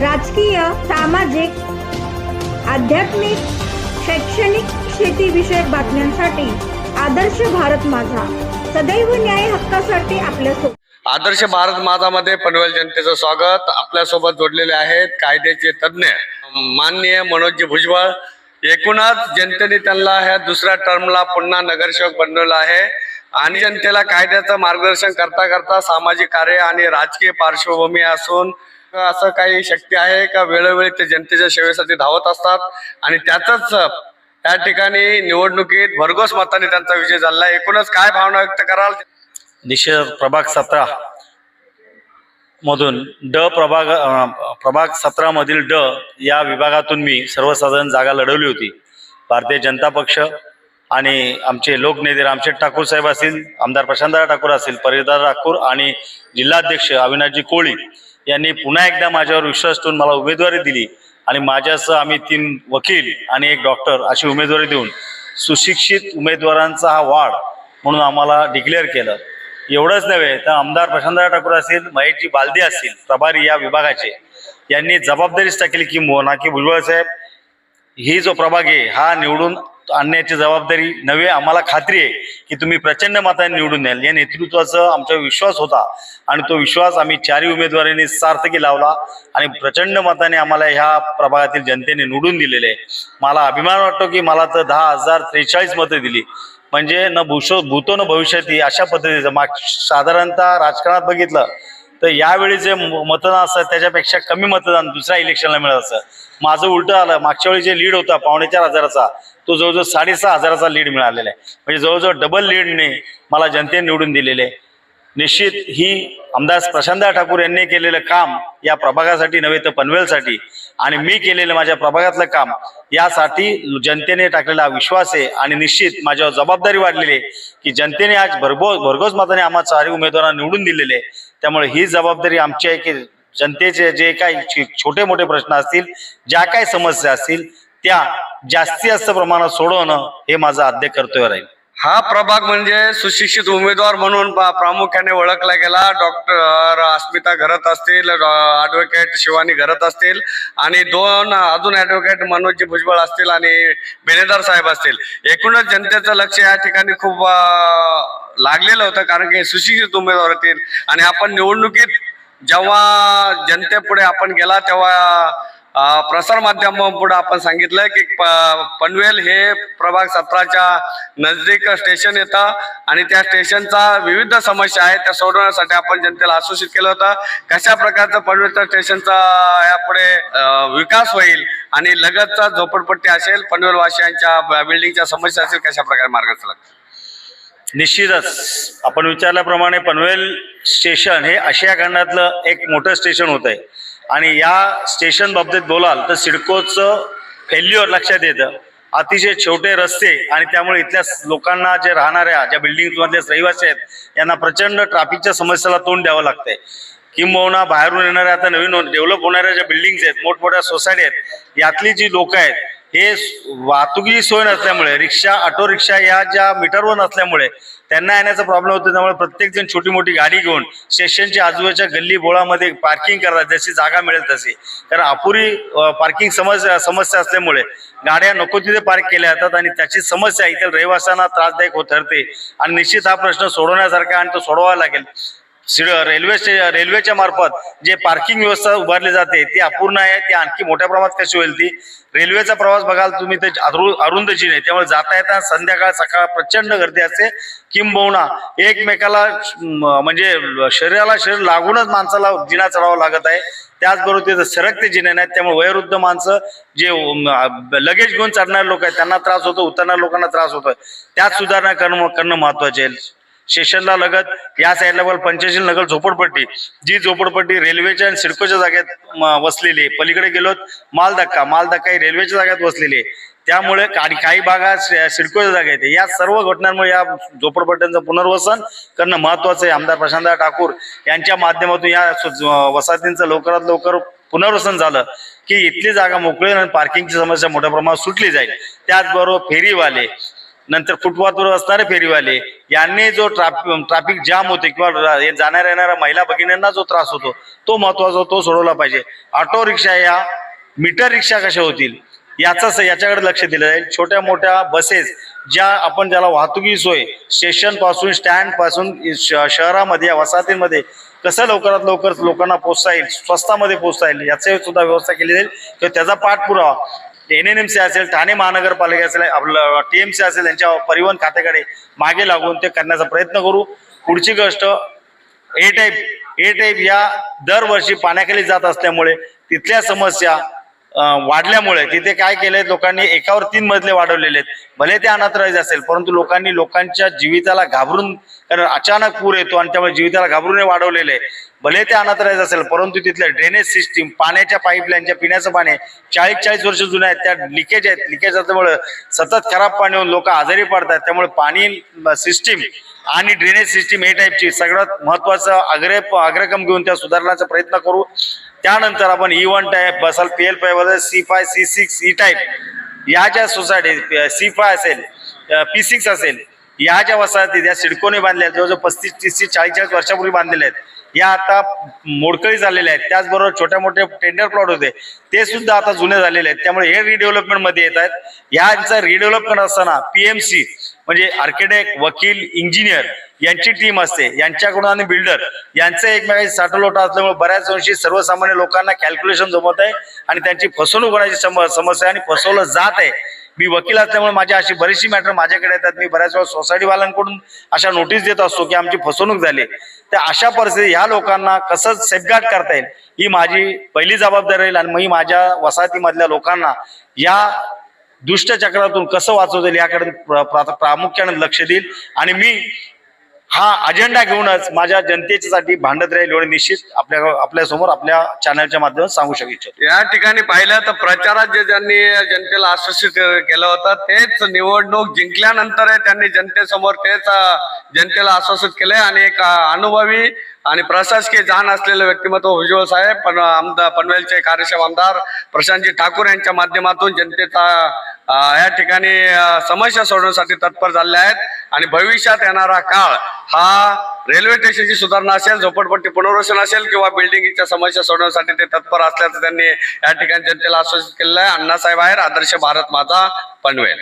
राजकीय सामाजिक आध्यात्मिक शैक्षणिक शेतीविषयक बातम्यांसाठी आदर्श भारत माझा. सदैव न्याय हक्कासाठी आपल्यासोबत. आदर्श भारत माझामध्ये पनवेल जनतेचं स्वागत. आपल्यासोबत जोडलेले आहेत कायद्याचे तज्ज्ञ माननीय मनोजी भुजबळ. एकूणच जनतेने त्यांना ह्या दुसऱ्या टर्मला पुन्हा नगरसेवक बनवलं आहे. आणि जनतेला कायद्याचं मार्गदर्शन करता करता सामाजिक कार्य आणि राजकीय पार्श्वभूमी असून असं काही शक्य आहे का? वेळोवेळी ते जनतेच्या सेवेसाठी धावत असतात. आणि त्यातच त्या ठिकाणी निवडणुकीत भरघोस मताने त्यांचा विजय झाला एकूणच काय भावना व्यक्त कराल? निषेध प्रभाग सतरा मधून ड प्रभाग प्रभाग सतरा मधील ड या विभागातून मी सर्वसाधारण जागा लढवली होती. भारतीय जनता पक्ष आणि आमचे लोकनेते रामशेठ ठाकूर साहेब असतील आमदार प्रशांतदा ठाकूर असतील परिदार ठाकूर आणि जिल्हाध्यक्ष अविनाशजी कोळी यांनी पुन्हा एकदा माझ्यावर विश्वास ठेवून मला उमेदवारी दिली आणि माझ्यासह आम्ही तीन वकील आणि एक डॉक्टर अशी उमेदवारी देऊन सुशिक्षित उमेदवारांचा हा वाढ म्हणून आम्हाला डिक्लेअर केलं. एवढंच नव्हे तर आमदार प्रशांतदा ठाकूर असतील महेशजी बालदे असतील प्रभारी या विभागाचे यांनी जबाबदारीच टाकली की मोना की भुजबळ साहेब ही जो प्रभाग आहे हा निवडून आणण्याची जबाबदारी नव्हे आम्हाला खात्री आहे की तुम्ही प्रचंड मताने निवडून द्याल. या नेतृत्वाचा आमचा विश्वास होता आणि तो विश्वास आम्ही चारही उमेदवारांनी सार्थकी लावला आणि प्रचंड मताने आम्हाला ह्या प्रभागातील जनतेने निवडून दिलेले. मला अभिमान वाटतो की मला तर दहा हजार त्रेचाळीस मतं दिली. म्हणजे न भूषो भूतो न भविष्याती अशा पद्धतीचं माग साधारणतः राजकारणात बघितलं तर यावेळी जे मतदान असतं त्याच्यापेक्षा कमी मतदान दुसऱ्या इलेक्शनला मिळत असतं. माझं उलटं आलं मागच्या वेळी जे लीड होता पावणे चार हजाराचा तो जवळजवळ साडेसहा हजाराचा लीड मिळालेला आहे. म्हणजे जवळजवळ डबल लीडने मला जनतेने निवडून दिलेले आहे. निश्चित ही आमदार प्रशांतदा ठाकूर यांनी केलेलं काम या प्रभागासाठी नव्हे तर पनवेलसाठी आणि मी केलेलं माझ्या प्रभागातलं काम यासाठी जनतेने टाकलेला विश्वास आहे आणि निश्चित माझ्यावर जबाबदारी वाढलेली आहे की जनतेने आज भरघोस भरघोस मताने आम्हा चारही उमेदवारांना निवडून दिलेले आहे. त्यामुळे ही जबाबदारी आमची आहे की जनतेचे जे काही छोटे मोठे प्रश्न असतील ज्या काही समस्या असतील त्या जास्तीत जास्त प्रमाणात सोडवणं हे माझं आद्य कर्तव्य राहील. हा प्रभाग म्हणजे सुशिक्षित उमेदवार म्हणून प्रामुख्याने ओळखला गेला. डॉक्टर अस्मिता घरत असतील ॲडव्होकेट शिवानी घरत असतील आणि दोन अजून ॲडव्होकेट मनोजी भुजबळ असतील आणि बेनेदार साहेब असतील. एकूणच जनतेचं लक्ष या ठिकाणी खूप लागलेलं होतं कारण की सुशिक्षित उमेदवार होतील आणि आपण निवडणुकीत जेव्हा जनतेपुढे आपण गेला तेव्हा प्रसार माध्यमापुढे आपण सांगितलं की प- पनवेल हे प्रभाग सतराच्या नजदीक स्टेशन येतं आणि त्या स्टेशनचा विविध समस्या आहेत त्या सोडवण्यासाठी आपण जनतेला आश्वासित केलं होतं. कशा प्रकारचं पनवेलच्या स्टेशनचा यापुढे विकास होईल आणि लगतचा झोपडपट्टी असेल पनवेलवासियांच्या बिल्डिंगच्या समस्या असेल कशा प्रकारे मार्ग निश्चितच. आपण विचारल्याप्रमाणे पनवेल स्टेशन हे आशिया खंडातलं एक मोठं स्टेशन होत आहे आणि या स्टेशन बाबतीत बोलाल तर सिडकोचं फेल्युअर लक्षात येतं. अतिशय छोटे रस्ते आणि त्यामुळे इथल्या लोकांना जे राहणाऱ्या ज्या बिल्डिंगमधले रहिवासी आहेत यांना प्रचंड ट्रॅफिकच्या समस्येला तोंड द्यावं लागतंय. किंबहुना बाहेरून येणाऱ्या आता नवीन डेव्हलप होणाऱ्या ज्या बिल्डिंग्स आहेत मोठमोठ्या सोसायटी आहेत यातली जी लोक आहेत हे वाहतुकीची सोय नसल्यामुळे रिक्षा ऑटो रिक्षा या ज्या मीटरवर नसल्यामुळे त्यांना येण्याचा प्रॉब्लेम होतो. त्यामुळे प्रत्येक जण छोटी मोठी गाडी घेऊन स्टेशनच्या आजूबाजूच्या गल्ली बोळामध्ये पार्किंग करतात. जशी जागा मिळेल तशी. कारण अपुरी पार्किंग समस्या समस्या असल्यामुळे गाड्या नको तिथे पार्क केल्या जातात आणि त्याची समस्या इथे रहिवाशांना त्रासदायक होत ठरते. आणि निश्चित हा प्रश्न सोडवण्यासारखा आणि तो सोडवावा लागेल. रेल्वे स्टे रेल्वेच्या मार्फत जे पार्किंग व्यवस्था उभारली जाते ती अपूर्ण आहे ती आणखी मोठ्या प्रमाणात कशी होईल ती? रेल्वेचा प्रवास बघाल तुम्ही ते अरु अरुंदची नाही त्यामुळे जाता येता संध्याकाळ सकाळ प्रचंड गर्दी असते. किंबहुना एकमेकाला म्हणजे शरीराला शरीर लागूनच माणसाला जिना चढावा लागत आहे. त्याचबरोबर तिथं सरकते जिने नाहीत त्यामुळे वयोवृद्ध माणसं जे लगेच घेऊन चढणारे लोक आहेत त्यांना त्रास होतो उतरणाऱ्या लोकांना त्रास होतोय. त्यात सुधारणा करणं करणं महत्त्वाचे आहे. स्टेशनला लगत या साईडला बघ पंचशील नगर झोपडपट्टी. जी झोपडपट्टी रेल्वेच्या आणि सिडकोच्या जागेत म, वसलेली आहे. पलीकडे गेलोत माल धक्का माल धक्का ही रेल्वेच्या जागेत वसलेली आहे. त्यामुळे काही काही भागात सिडकोच्या जागेत येते या सर्व घटनांमुळे या झोपडपट्ट्यांचं पुनर्वसन करणं महत्वाचं आहे. आमदार प्रशांत ठाकूर यांच्या माध्यमातून या वसाहतींचं लवकरात लवकर पुनर्वसन झालं की इथली जागा मोकळी आणि पार्किंगची समस्या मोठ्या प्रमाणात सुटली जाईल. त्याचबरोबर फेरीवाले नंतर फुटपाथवर असणारे फेरीवाले यांनी जो ट्राफिक ट्राफिक जाम होते किंवा जाणाऱ्या येणाऱ्या महिला भगिनींना जो त्रास होतो तो महत्त्वाचा तो सोडवला पाहिजे. ऑटो रिक्षा या मीटर रिक्षा कशा होतील? याचं याच्याकडे लक्ष दिलं जाईल. छोट्या मोठ्या बसेस ज्या आपण ज्याला वाहतुकी सोय स्टेशनपासून स्टँडपासून श- शहरामध्ये या वसाहतींमध्ये कसं लवकरात लवकर लोकांना पोचता येईल स्वस्तामध्ये पोचता येईल याची सुद्धा व्यवस्था केली जाईल. तर त्याचा पाठपुरावा. एन एन एम सी असेल ठाणे महानगरपालिका असेल आपलं टी एम सी असेल यांच्या परिवहन खात्याकडे मागे लागून ते करण्याचा प्रयत्न करू. पुढची गोष्ट ए टाईप ए टाईप या दरवर्षी पाण्याखाली जात असल्यामुळे तिथल्या समस्या वाढल्यामुळे तिथे काय केलंय लोकांनी एकावर तीन मजले वाढवलेले आहेत. भले ते अनाथराईज असेल परंतु लोकांनी लोकांच्या जीविताला घाबरून कारण अचानक पूर येतो आणि त्यामुळे जीविताला घाबरून वाढवलेले आहे. भले ते अनाथराईज असेल परंतु तिथल्या ड्रेनेज सिस्टीम पाण्याच्या पाईपलाईनच्या पिण्याचं पाणी चाळीस चाळीस वर्ष जुने आहेत त्या लिकेज आहेत. लिकेज असल्यामुळे सतत खराब पाणी होऊन लोक आजारी पडतात त्यामुळे पाणी सिस्टीम आणि ड्रेनेज सिस्टीम हे टाईपची सगळ्यात महत्वाचं अग्रे अग्रक्रम घेऊन त्या सुधारण्याचा प्रयत्न करू. त्यानंतर आपण ई वन टाईप बसाल P L pi C five C six E type या ज्या सोसायटी सी फाय असेल पी सिक्स असेल या ज्या वसाहती ज्या सिडकोने बांधल्या आहेत जवळजवळ पस्तीस तीस ते चाळीस चाळीस वर्षापूर्वी बांधलेल्या आहेत या आता मोडकळी झालेल्या आहेत. त्याचबरोबर छोट्या मोठे टेंडर प्लॉट होते ते सुद्धा आता जुने झालेले आहेत. त्यामुळे हे रिडेव्हलपमेंटमध्ये येत आहेत. यांचा रिडेव्हलपमेंट असताना पीएमसी म्हणजे आर्किटेक्ट वकील इंजिनियर यांची टीम असते. यांच्याकडून आणि बिल्डर यांचं एकमेकांची साठलोटा असल्यामुळे बऱ्याच अंशी सर्वसामान्य लोकांना कॅल्क्युलेशन जमत आहे आणि त्यांची फसवणूक होण्याची समस्या आणि फसवलं जात आहे. मी वकील असल्यामुळे माझी अशी बरीचशी मॅटर माझ्याकडे येतात. मी बऱ्याच वेळा सोसायटीवाल्यांकडून अशा नोटीस देत असतो की आमची फसवणूक झाली तर अशा परिस्थितीत ह्या लोकांना कसं सेफगार्ड करता येईल? ही माझी पहिली जबाबदारी राहील आणि मी माझ्या वसाहतीमधल्या लोकांना या दुष्टचक्रातून कसं वाचवता येईल याकडे प्र- प्रामुख्याने लक्ष देईल. आणि मी हा अजेंडा घेऊनच माझ्या जनतेच्यासाठी भांडत राहील एवढे निश्चित आपल्या आपल्यासमोर आपल्या चॅनलच्या माध्यमातून सांगू शकू इच्छितो. या ठिकाणी पाहिलं तर प्रचारात जे ज्यांनी जनतेला आश्वासित केलं होतं तेच निवडणूक जिंकल्यानंतर त्यांनी जनतेसमोर तेच जनतेला आश्वासित केलंय. आणि एक अनुभवी आणि प्रशासकीय जाण असलेलं व्यक्तिमत्व भुजबळ साहेब पण आमदार पनवेलचे कार्यक्षम आमदार प्रशांतजी ठाकूर यांच्या माध्यमातून जनतेचा या ठिकाणी समस्या सोडवण्यासाठी तत्पर झाले आहेत. आणि भविष्यात येणारा काळ हा रेल्वे स्टेशनची सुधारणा असेल झोपडपट्टी पुनर्वसन असेल किंवा बिल्डिंगच्या समस्या सोडवण्यासाठी ते तत्पर असल्याचं त्यांनी या ठिकाणी जनतेला आश्वासित केलेलं आहे. अण्णासाहेब आहेर आदर्श भारत माझा पनवेल.